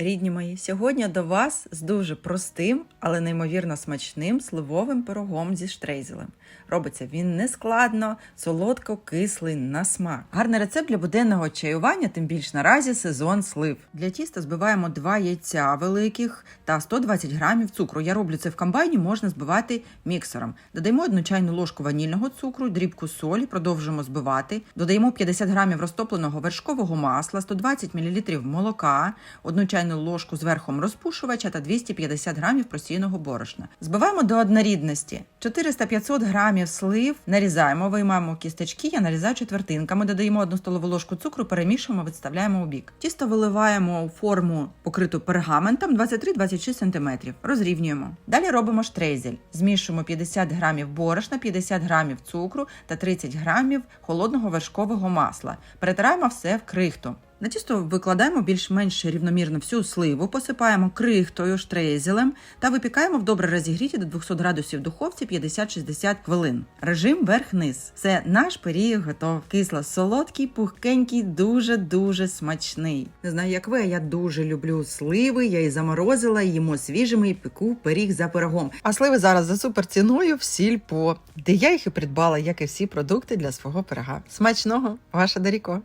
Рідні мої, сьогодні до вас з дуже простим, але неймовірно смачним сливовим пирогом зі штрейзелем. Робиться він нескладно, солодко-кислий на смак. Гарний рецепт для буденного чаювання, тим більш наразі сезон слив. Для тіста збиваємо 2 яйця великих та 120 грамів цукру. Я роблю це в комбайні, можна збивати міксером. Додаємо одну чайну ложку ванільного цукру, дрібку солі, продовжуємо збивати. Додаємо 50 грамів розтопленого вершкового масла, 120 мл молока, одну чайну ложку з верхом розпушувача та 250 грамів просіяного борошна. Збиваємо до однорідності. 400-500 грамів слив нарізаємо, виймаємо кісточки, я нарізаю четвертинками, додаємо одну столову ложку цукру, перемішуємо, відставляємо у бік. Тісто виливаємо у форму, покриту пергаментом 23-26 см. Розрівнюємо. Далі робимо штрейзель. Змішуємо 50 грамів борошна, 50 грамів цукру та 30 грамів холодного вершкового масла. Перетираємо все в крихту. На тісто викладаємо більш-менш рівномірно всю сливу, посипаємо крихтою, штрейзелем та випікаємо в добре розігріті до 200 градусів духовці 50-60 хвилин. Режим верх-низ. Це наш пиріг готов. Кисло-солодкий, пухкенький, дуже-дуже смачний. Не знаю, як ви, я дуже люблю сливи. Я і заморозила, їмо свіжими і пеку пиріг за пирогом. А сливи зараз за супер ціною в сільпо, де я їх і придбала, як і всі продукти для свого пирога. Смачного, ваша Даріко.